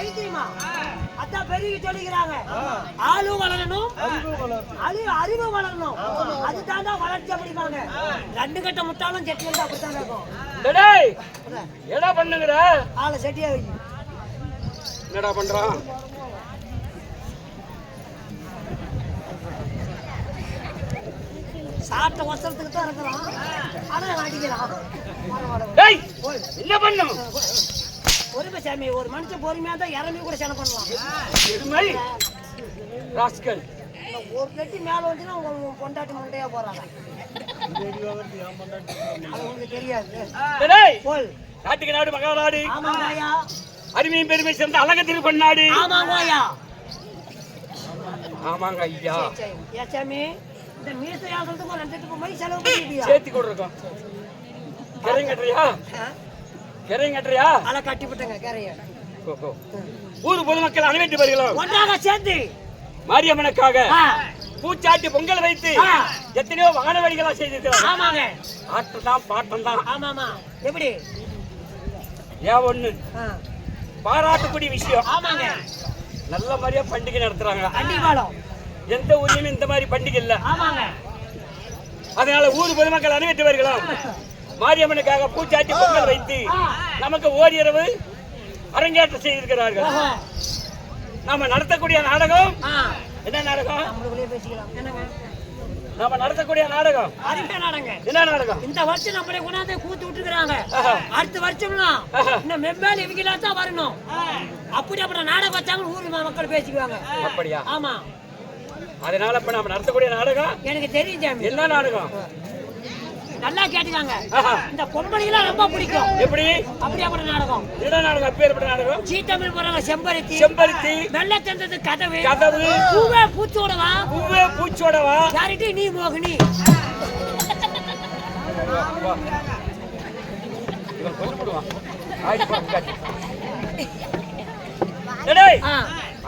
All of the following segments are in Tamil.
பைத்தியமா அதான் பெரிய சொல்லிக்கிறாங்க ஆளும் வளரணும். அறிவு அறிவு வளரணும். அதுதான் தான் வளர்ச்சி அப்படிப்பாங்க ரெண்டு கட்ட முட்டாளும் செட்டி வந்து அப்படித்தான் இருக்கும். டேய் என்ன பண்ணுங்கற ஆளை செட்டியா என்னடா பண்றான் சாப்பிட்ட வசரத்துக்கு தான் இருக்கிறான். வர டேய் என்ன பண்ணும்? பொறுமை சாமி ஒரு மனுஷன் பொறுமையா தான் இறங்கி கூட செலவு ராஸ்கல். இந்த ஒரு கட்டி மேல வந்துன்னா உங்க பொண்டாட்டி மண்டையா போறாங்க. நாட்டுக்கு நாடு மகா நாடு. அருமையும் பெருமை சேர்ந்த அழக திருப்பன் நாடு ஆமாங்க ஐயா. சாமி இந்த மீசை ஆகிறதுக்கு ஒரு ரெண்டு போய் செலவு பண்ணிட்டியா? சேர்த்து கொடுறோம் கரையும் கரையும் கட்டுறியா? அதை கட்டி விட்டுங்க கரைய. ஊர் பொதுமக்கள் அனைவரும் வருகிறோம். ஒன்றாக சேர்ந்து. மாரியம்மனுக்காக பூச்சாட்டி பொங்கல் வைத்து. எத்தனையோ வாகன வழிகளா செய்திருக்கிறார் ஆமாங்க. ஆட்டம் தான் பாட்டம் தான் ஆமாமா. எப்படி? ஏன் ஒண்ணு. ஆ, பாராட்டக்கூடிய விஷயம். ஆமாங்க. நல்ல மாதிரியா பண்டிகை நடத்துறாங்க. எந்த ஊர்லயும் இந்த மாதிரி பண்டிகை இல்ல. ஆமாங்க. அதனால ஊர் பொதுமக்கள் அனைவரும் வருகிறோம். மாரியம்மனுக்காக பூச்சாட்டி பொங்கல் வைத்து நமக்கு ஓரிரவு அரங்கேற்றம் செய்திருக்கிறார்கள். நாம நடத்தக்கூடிய நாடகம் என்ன நாடகம்? நாம நடத்தக்கூடிய நாடகம். என்ன நாடகம்? இந்த வருஷம் நம்மளே கொண்டாந்து கூத்து விட்டுக்கிறாங்க ஆஹா. அடுத்த வருஷம்லாம் ஆஹா. இன்னும் மெம்மேல் இவங்களா தான் வரணும். அப்படி அப்புறம் நாடகம் வச்சாங்கன்னு ஊர் மக்கள் பேசிக்குவாங்க. அப்படியா? ஆமா. அதனால இப்ப நாம நடத்தக்கூடிய நாடகம்? எனக்கு தெரியும் என்ன நாடகம்? நல்லா கேட்டுக்காங்க. இந்த பொம்பளைலாம் ரொம்ப பிடிக்கும். எப்படி? அப்படியாப்பட்ட நாடகம். என்ன நாடகம்? அப்பேற்பட்ட நாடகம்? ஜீ தமிழ் போறாங்க செம்பருத்தி. செம்பருத்தி. வெள்ள தந்தது கதவு. கதவு. பூவே பூச்சோடவா? பூவே பூச்சோடவா? யாரிட்டி நீ மோகினி?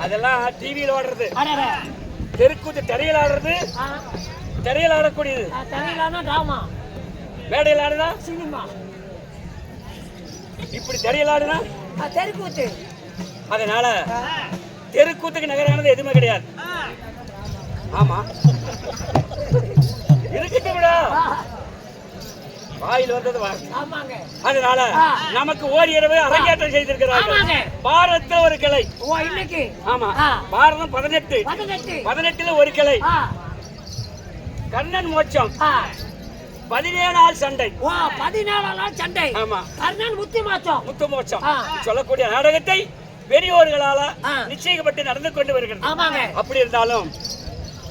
அதெல்லாம் டிவியில ஓடுறது. தெருக்கூத்து திரையில் ஆடுறது. திரையில் ஆடக்கூடியது. ஆ, தெரியலன்னா டிராமா மேடையில் ஆடுனா? சினிமா. இப்படி திரையில் ஆடுனா? தெருக்கூத்து. அதனால தெருக்கூத்துக்கு நகரானது எதுவுமே கிடையாது. ஆமா. ஆ, வாயில் வந்தது அதனால. நமக்கு ஓரிரவு அரங்கேற்றம் செய்திருக்கிறார்கள். பாரதத்துல ஒரு கிளை. இன்னைக்கு? ஆமா. பாரதம் பதினெட்டு. பதினெட்டு. பதினெட்டுல ஒரு கிளை. கண்ணன் மோட்சம். பதினேழு நாள் சண்டை. ஓ பதினாலாம் நாள் சண்டை. ஆமா. கர்ணன் முத்தி மாச்சோம். முத்து மோட்சம். ஆ. சொல்லக்கூடிய நாடகத்தை பெரியோர்களால. நிச்சயிக்கப்பட்டு நடந்து கொண்டு வருகிறது. ஆமாங்க. அப்படி இருந்தாலும்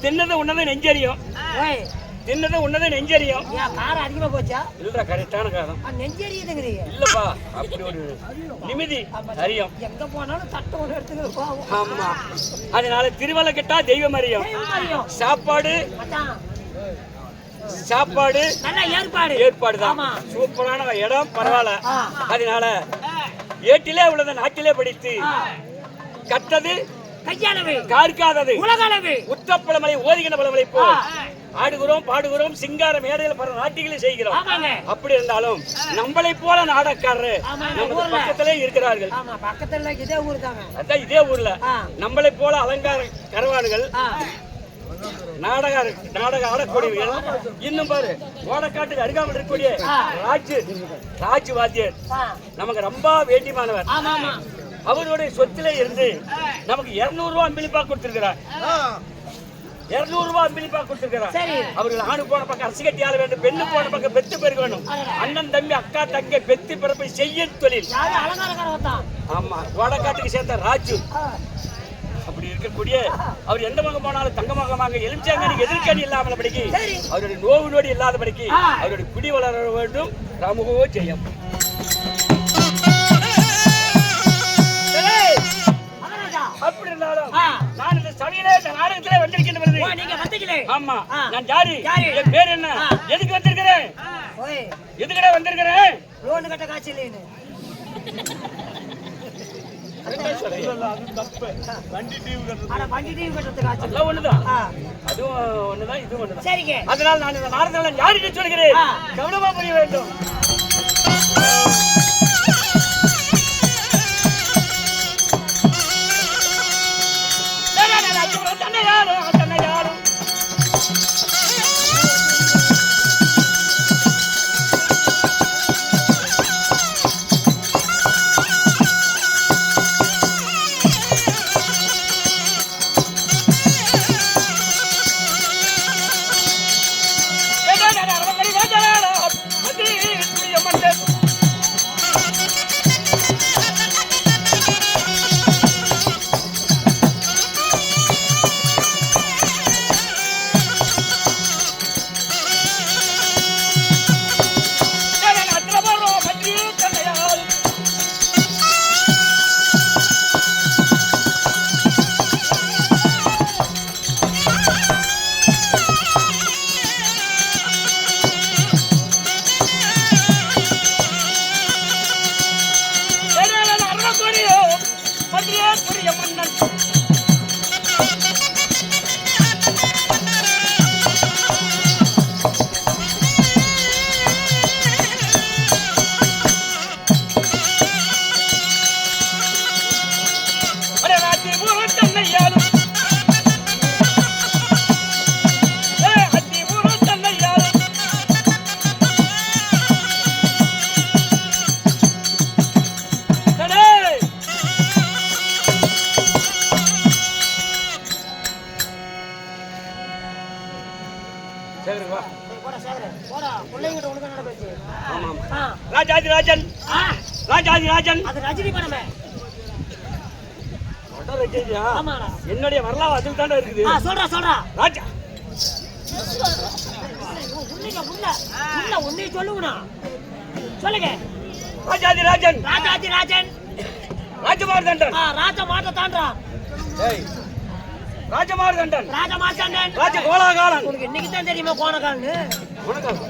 தின்னது உன்னது நெஞ்சரியும் ஓய். தின்னது உன்னது நெஞ்சரியும் காரம் அதிகமா போச்சா? இல்ல கரெக்டான காரணம் ஆ, நெஞ்செரியுதுங்கிறீங்க இல்லப்பா அப்படி ஒரு நிமிதி அறியும். எங்க போனாலும் தட்டை ஒன்று எடுத்துக்கிட்டு போவோம். ஆமா. அதனால திருவள்ள கிட்டா தெய்வம் அறியும். சாப்பாடு சாப்பாடு ஏற்பாடு. ஏற்பாடுதான். ஆமா. சூப்பரான இடம் பரவாயில்ல. அதனால ஏட்டிலே உள்ளதை நாட்டிலே படித்து கட்டது கையாளவு. கார்க்காதது. உலகளவு. உத்தப்பழமலை ஓதுகிற பழமலை போல் ஆடுகிறோம் பாடுகிறோம் சிங்கார மேடையில் பல நாட்டிகளை செய்கிறோம். அப்படி இருந்தாலும் நம்மளை போல நமக்கு ஊர்ல. பக்கத்திலே இருக்கிறார்கள். இதே ஊர் இதே ஊர்ல. நம்மளை போல அலங்கார கரவான்கள் ஆ, நாடக நாடக ஆடக்கூடியவர்கள் இன்னும் பாரு ஓடக்காட்டுக்கு அருகாமல் இருக்கக்கூடிய. ராஜு ராஜு வாத்தியர். நமக்கு ரொம்ப வேண்டியமானவர். அவருடைய சொத்திலே இருந்து நமக்கு இருநூறு ரூபாய் அம்பிளிப்பா கொடுத்திருக்கிறார். இருநூறு ரூபாய் அம்பிளிப்பா கொடுத்திருக்கிறார். அவர்கள் ஆணு போன பக்கம் அரிசி கட்டி ஆள வேண்டும் பெண்ணு போன பக்கம் பெத்து பெருக வேண்டும். அண்ணன் தம்பி அக்கா தங்கை பெத்து பிறப்பை செய்ய தொழில். ஆமா ஓடக்காட்டுக்கு சேர்ந்த ராஜு. இருக்கக்கூடிய அவர் எந்த பக்கம் போனாலும் தங்க மகமாக எலுமிச்சாங்கனி எதிர்க்கணி இல்லாமல் படிக்கு அவருடைய நோவு நோடி இல்லாத படிக்கு. அவருடைய குடி வளர வேண்டும். ராமுகோ ஜெயம். அப்படி இருந்தாலும் நான் இந்த சபையிலே இந்த நாடகத்திலே வந்திருக்கின்ற பொழுது ஓ நீங்க வந்தீங்களே ஆமா. நான் யாரு? யாரு? என் பேர் என்ன. எதுக்கு வந்திருக்கிறேன்? எதுக்கடா வந்திருக்கிறேன்? லோன் கட்ட வண்டி டிவி கட்டுறதுக்கு ஒண்ணுதான். அதுவும் ஒண்ணுதான் சரிங்க. அதனால் நான் இந்த நாடகத்தில் யாருக்கு சொல்கிறேன். கவனமா புரிய வேண்டும். ராஜாதி ராஜன். அது ரஜினி படமே அட ரஜினியா? ஆமாடா. என்னுடைய வரலாறு அதில் தாண்டா இருக்குது. சொல்றா சொல்றா. ராஜா. உள்ள சொல்லுங்க உள்ள உள்ள உன்னை சொல்லுங்கண்ணா. சொல்லுங்க. ராஜாதி ராஜன். ராஜாதி ராஜன். ராஜமார்தண்டன் ஆ, ராஜ மாட்ட தாண்டான். ஏய் ராஜமார்தண்டன் ராஜ கோலாகாலன். உனக்கு இன்னைக்கு தான் தெரியுமா கோணக்கால்னு வணக்கம்.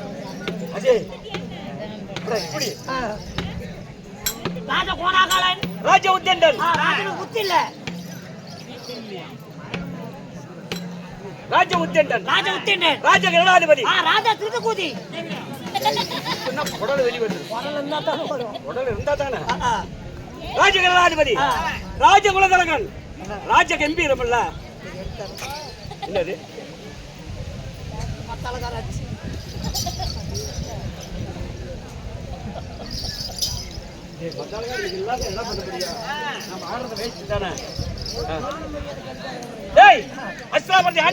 அஜய். இப்படி. ராஜ கோணாகாலன் ராஜ உத்தண்டன் ராஜனுக்கு புத்தி இல்ல ராஜ உத்தண்டன் ராஜ உத்திண்டன் ராஜ கருணாதிபதி ராஜா திருத்தக்கூதி என்ன குடல் வெளி வருது குரல் இருந்தா தான் குடல் இருந்தா தானே. ராஜ கருணாதிபதி. ராஜ குலதலகன். ராஜ என்னது?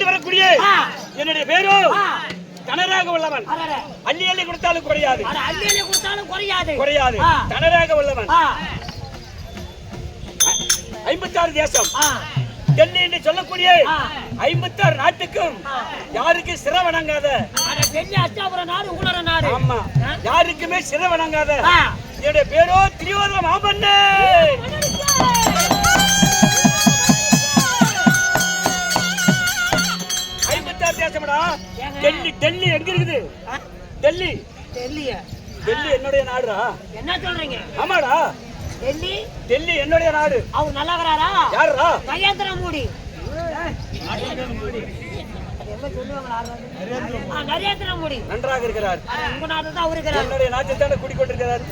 வரக்கூடிய. என்னுடைய பேரு ஆ, கனராக உள்ளவன். அள்ளி அள்ளி கொடுத்தாலும் குறையாது. அள்ளி அள்ளி கொடுத்தாலும் குறையாது. குறையாது. ஆ. கனராக உள்ளவன் ஐம்பத்தாறு தேசம். டெல்லி என்று சொல்லக்கூடிய. ஐம்பத்தாறு நாட்டுக்கும் யாருக்கு சிற வணங்காத? அட, டெல்லி அச்சாபுரம் நாடு உங்களோட நாடு. ஆமா. யாருக்குமே சிற வணங்காத. என்னுடைய பேரோ திரியோதர மாமன்னே! ஐம்பத்தாறு தேசம்டா? டெல்லி டெல்லி எங்க இருக்குது? டெல்லி. டெல்லிய? டெல்லி என்னுடைய நாடுடா. என்ன சொல்றீங்க? ஆமாடா. டெல்லி? டெல்லி என்னுடைய நாடு. அவர் நல்லா யாருடா கையேந்திர மூடி. நரேந்திர மோடி. நன்றாக இருக்கிறார். என்னுடைய நாட்டில் தானே குடிக்கொண்டிருக்கிறார்.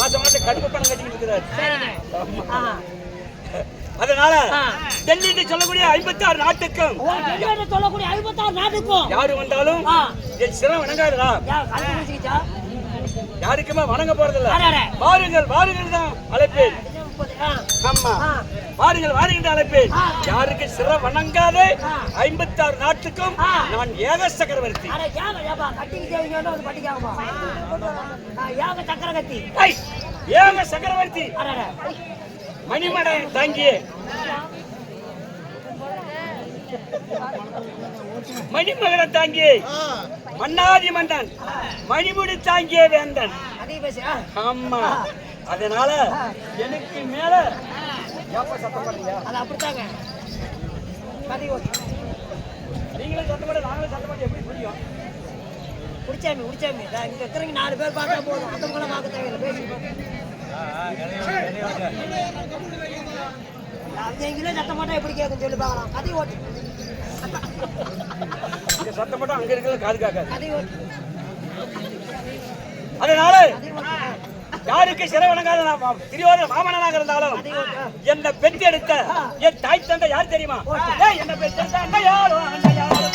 மாசம் மாசம் கடுப்பு பணம் கட்டிட்டு இருக்கிறார். அதனால. டெல்லி என்று சொல்லக்கூடிய ஐம்பத்தி ஆறு நாட்டுக்கும் சொல்லக்கூடிய ஐம்பத்தாறு நாட்டுக்கும். யாரு வந்தாலும். என் சிரம் வணங்காதுடா. யாருக்குமே வணங்க போறதில்ல. வாருங்கள் வாருங்கள் தான் அழைப்பேன். ஆமா ஆ. வாருங்கள் வாருங்கள் அழைப்பேன். யாருக்கு சிரம் வணங்காதே. ஆ. ஐம்பத்தி ஆறு நாட்டுக்கும். நான் ஏக சக்கரவர்த்தி. ஏக சக்கரவர்த்தி. அட, அட. மணிமடை தாங்கிய. மணிமகனை தாங்கிய. மன்னாதி மன்னன். மணிமுடி தாங்கிய வேந்தன். ஆமா. அதனால எனக்கு மேல ஏப்பா சத்தம் பண்ணலையா அது அப்படித்தாங்க. நீங்களும் சத்தம் பண்ண நாங்களும் சத்தம் பண்ண எப்படி புரியும்? குடிச்சாமி குடிச்சாமி. இங்க இருக்கிறவங்க நாலு பேர் பார்த்தா போதும். மத்தவங்கள பார்க்க தேவையில்லை. பேசி அது எங்கிலும் சத்தம் போட்டா எப்படி கேட்கும் சொல்லி பார்க்கலாம். கதை ஓட்டு இங்க சத்தம் மட்டும் அங்க இருக்கிறது காது காக்காது கதை ஓட்டு அதனால யாருக்கு சிறை வணங்காத நான் திரியோதர மாமனாக இருந்தாலும் என்ன பெற்றெடுத்த என் தாய் தந்தை யார் தெரியுமா? என்ன பெற்றெடுத்த அண்டையாளோ அண்டையாளோ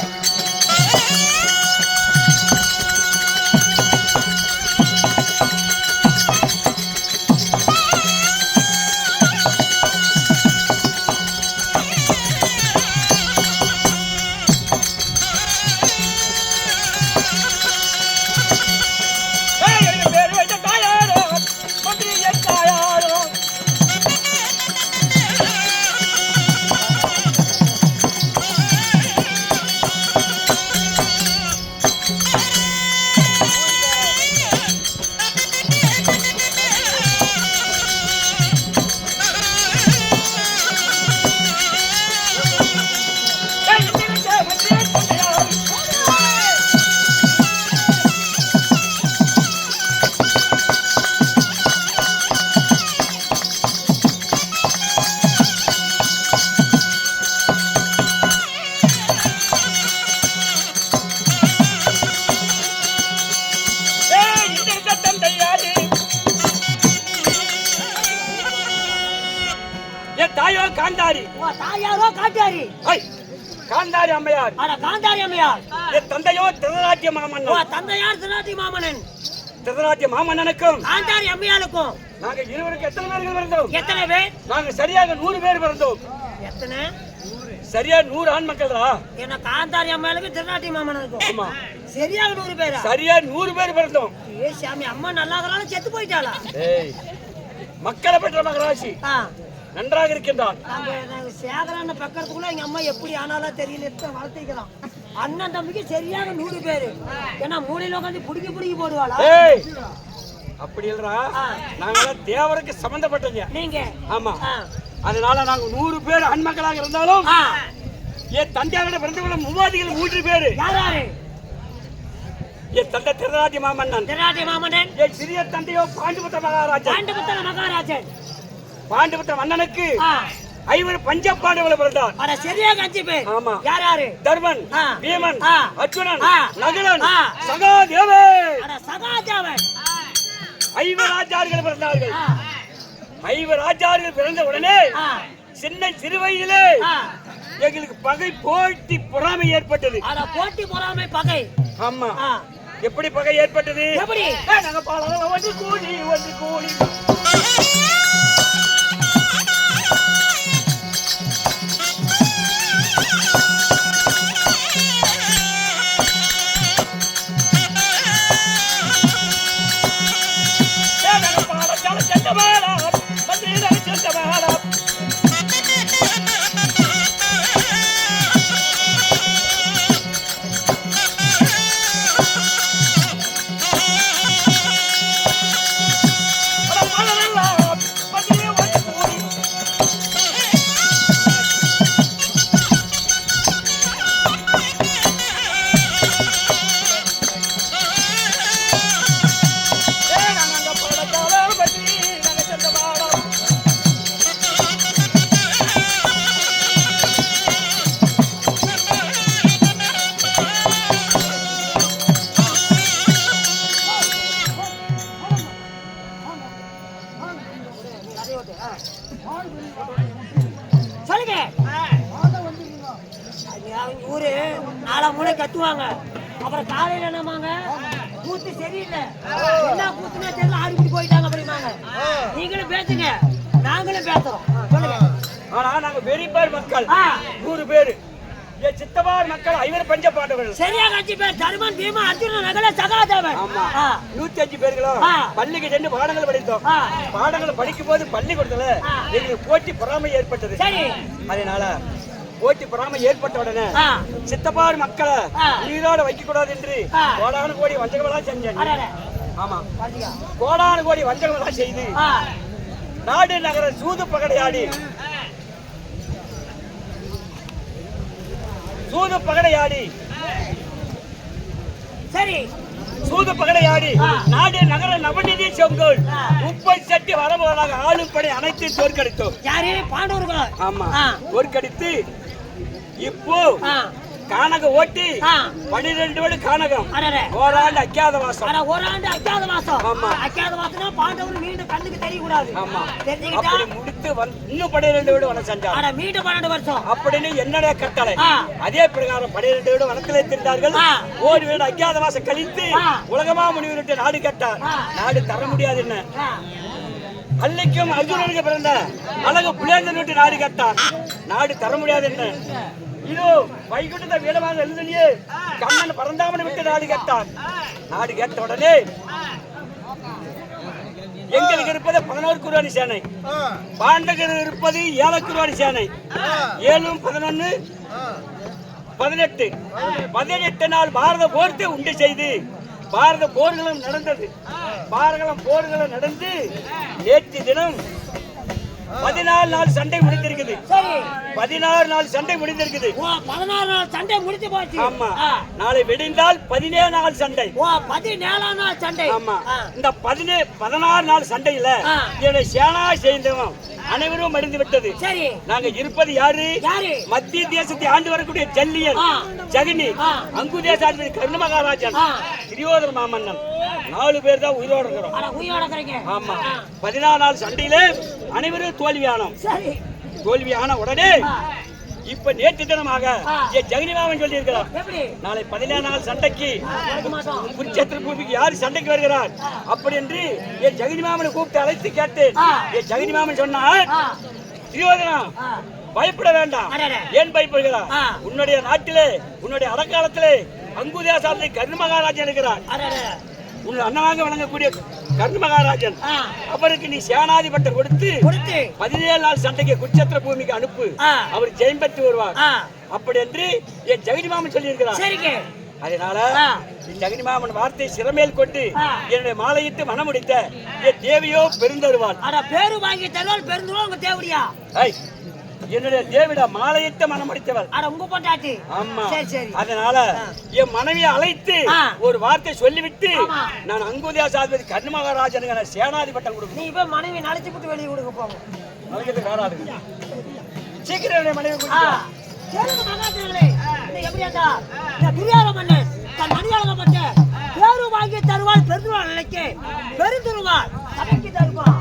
உங்க தாயாரோ காட்டாரி காந்தாரி அம்மையார். அட காந்தாரி அம்மையார். என் தந்தையோ திருதராட்டிய உங்க மாமன்னன் தந்தையார் திருநாட்டி மாமனன் திருதராட்டிய மாமன்னனுக்கும் காந்தாரி அம்மையாருக்கும் நாங்க இருவருக்கு எத்தனை பேர்கள் பிறந்தோம்? எத்தனை பேர்? நாங்க சரியாக நூறு பேர் பிறந்தோம். எத்தனை? சரியா நூறு ஆண் மக்கள்ரா? என்ன காந்தாரி அம்மையாளுக்கு திருநாட்டி மாமனனுக்கும் ஆமா. சரியாக நூறு பேரா? சரியா நூறு பேர் பிறந்தோம். ஏ சாமி அம்மா நல்லா இருக்கிறாலும் செத்து போயிட்டாளா? மக்களை பெற்ற மகராசி ஆ. நன்றாக இருக்கின்றான். சேகரான பக்கத்துக்குள்ள எங்க அம்மா எப்படி ஆனாலும் தெரியல வளர்த்திக்கலாம் அண்ணன் தம்பிக்கு சரியாக நூறு பேரு. ஏன்னா மூலையில உட்காந்து புடிக்கி புடிக்கி போடுவாளா? அப்படி இல்லடா. தேவருக்கு சம்பந்தப்பட்டது நீங்க? ஆமா. அதனால நாங்க நூறு பேர் ஆண்மக்களாக இருந்தாலும். என் தந்தையாரோட பிறந்தவங்கள மூவாதிகள் மூன்று பேரு. என் தந்தை திருராஜ மாமன்னன். திராட்டி மாமன்னன். என் சிறிய தந்தையோ பாண்டுபுத்த மகாராஜா பாண்டுபுத்தன மகாராஜன். பாண்டுபுத்த மன்னனுக்கு. ஐவர் பஞ்ச பாண்டவங்களை பிறந்தார் சரியாக அஞ்சு பேர் ஆமா. யார் யாரு தர்மன். பீமன். அர்ஜுனன். நகுலன் ஆ. சகாதேவே அட சகாஜாவன் ஐவர் ஆச்சாரிகள் பிறந்தார்கள். ஐவர் ஆச்சாரிகள் பிறந்த உடனே. சின்ன சிறு வயதிலே. எங்களுக்கு பகை போட்டி பொறாமை ஏற்பட்டது போட்டி பொறாமை பகை ஆமா. எப்படி பகை ஏற்பட்டது எப்படி? நாங்க பாலம் ஒன்று கூடி ஒன்று கூடி மூளை கத்துவாங்க. அப்புறம் காலையில என்னமாங்க கூத்து சரியில்லை. என்ன கூத்துனா தெரியல ஆடிக்கிட்டு போயிட்டாங்க அப்படிமாங்க நீங்களும் பேசுங்க. நாங்களும் பேசுறோம். சொல்லுங்க. ஆனா நாங்க வெறிப்பார் மக்கள். நூறு பேரு. என் சித்தவார் மக்கள் ஐவர் பஞ்ச பாண்டவர்கள் சரியாக அஞ்சு பேர் தருமன் பீமா அர்ஜுனன் நகல சகாதேவன். ஆமா. நூத்தி அஞ்சு பேர்களும். பள்ளிக்கு சென்று பாடங்கள் படித்தோம். பாடங்களை படிக்கும் போது பள்ளிக்கூடத்துல. எங்களுக்கு போட்டி பொறாமை ஏற்பட்டது. சரி. அதனால போட்டி பொறாமை ஏற்பட்ட உடனே ஆ. சித்தப்பார் மக்களை. உயிரோட வைக்க கூடாது என்று. கோடானு கோடி வஞ்சகமெல்லாம் செஞ்சேன். ஆமா? கோடானு கோடி வஞ்சகமெல்லாம் செய்து. நாடு நகர சூது பகடையாடி சூது பகடையாடி சரி சூது பகடையாடி. நாடு நகர நவநிதி செங்கோல். முப்பது சட்டி வரமுறையாக ஆளும் படை அனைத்து தோற்கடித்தோம் யாரு பாண்டவர்கள் ஆமா. தோற்கடித்து இப்போ ஆ. கானக ஓட்டி. பனிரெண்டு வடு கானகம். ஓராண்டு அக்கியாத வாசம் ஆண்டு அஜாத மாசம் ஆமா. அஜாத மாசம்னா பாண்டவர் மீண்டும் கண்ணுக்கு தெரியக்கூடாது ஆமா தெரிஞ்சுக்கிட்டா முடித்து வந்து இன்னும் பனிரெண்டு வீடு வன சென்றார் ஆனா மீண்டும் பன்னெண்டு வருஷம் அப்படின்னு என்னுடைய கட்டளை. அதே பிரகாரம் பனிரெண்டு வீடு வனத்தில் இருந்தார்கள் ஆ. ஒரு வீடு அக்கியாத மாசம் கழித்து. உலகமா முனிவர்கிட்ட நாடு கேட்டார். நாடு தர முடியாது என்ன ஆ. அல்லைக்கும் அர்ஜுனனுக்கு பிறந்த அழகு புலேந்தன் விட்டு நாடு கேட்டார் நாடு தர முடியாது என்ன இதோ வைகுண்ட வீரமாக எழுதலையே கண்ணன் பரந்தாமனை விட்டு நாடு கேட்டார் நாடு கேட்ட உடனே எங்களுக்கு இருப்பது பதினோரு குருவாணி சேனை. பாண்டகர் இருப்பது ஏழு குருவாணி சேனை. ஏழும் பதினொன்னு பதினெட்டு. பதினெட்டு நாள் பாரத போர்த்தை உண்டு செய்து பாரத போர்களும் நடந்தது. பாரதம் போர்களும் நடந்து நேற்று தினம் பதினாலு நாள் சண்டை முடிந்திருக்குது. பதினாறு நாள் சண்டை முடிந்திருக்குது. பதினாறு நாள் சண்டை முடிஞ்சு போச்சு. ஆமா. நாளை வெடிந்தால் பதினேழு நாள் சண்டை. ஓ பதினேழாம் நாள் சண்டை. ஆமா. இந்த பதினே பதினாறு நாள் சண்டையில ஆ. என்னுடைய சேனா சேர்ந்தவன். அனைவரும் மடிந்து விட்டது சரி நாங்க இருப்பது யாரு மத்திய தேசத்தை ஆண்டு வரக்கூடிய ஜல்லியன். ஜெகனி ஆ. அங்கு தேசாதிபதி கர்ண மகாராஜன். திரியோதர மாமன்னன் நாலு பேர் தான் உயிரோட இருக்கிறோம் ஆமா. பதினாறு நாள் சண்டையிலே அனைவரும் தோல்வியானோம் தோல்வியான உடனே. இப்ப நேற்று தினமாக ஆ. என் ஜெகனி மாமன் சொல்லி இருக்கிறார் நாளை பதினேழு நாள் சண்டைக்கு குருச்சேத்திர பூமிக்கு யார் சண்டைக்கு வருகிறார் அப்படி என்று என் ஜெகனி மாமனை கூப்பிட்டு அழைத்து கேட்டேன். என் ஜெகனி மாமன் சொன்னார். திரியோதனா. பயப்பட வேண்டாம். ஏன் பயப்படுகிறார். உன்னுடைய நாட்டிலே உன்னுடைய அடக்காலத்திலே அங்குதேசாலை கர்ண மகாராஜன் இருக்கிறார். உன் அண்ணனாக வழங்கக்கூடிய கர்ண மகாராஜன். அவருக்கு நீ சேனாதிபட்டம் கொடுத்து கொடுத்து. பதினேழு நாள் சண்டைக்கு குச்சத்திர பூமிக்கு அனுப்பு. அவர் ஜெயம் பெற்று வருவார். அப்படி என்று என் ஜெகடி மாமன் சொல்லி இருக்கிறான் சரிங்க. அதனால ஜெகடி மாமன் வார்த்தை சிறமேல் கொண்டு. என்னுடைய மாலையிட்டு மனமுடித்த என் தேவியோ பெருந்தருவாள். அட பேரு வாங்கி தருவாள் பெருந்துருவா உங்க தேவடியா? ஐய், என்னுடைய தேவிடா மாலையிட்ட மனமுடித்தவள் அட உங்க பொண்டாட்டி. ஆமா. சரி சரி. அதனால என் மனைவியை அழைத்து. ஒரு வார்த்தை சொல்லிவிட்டு. நான் அங்குதியா சாதிபதி கர்மகாராஜனுக்கு நான் சேனாதி பட்டம் கொடுக்கணும். நீ இப்ப மனைவி நடிச்சு விட்டு வெளியே கொடுக்க போங்க. அவங்களுக்கு காராதுங்க சீக்கிரம் என்னுடைய மனைவி பேரு வாங்கி தருவாள் பெருந்துருவாள் நிலைக்கு பெருந்துருவாள் தருவான்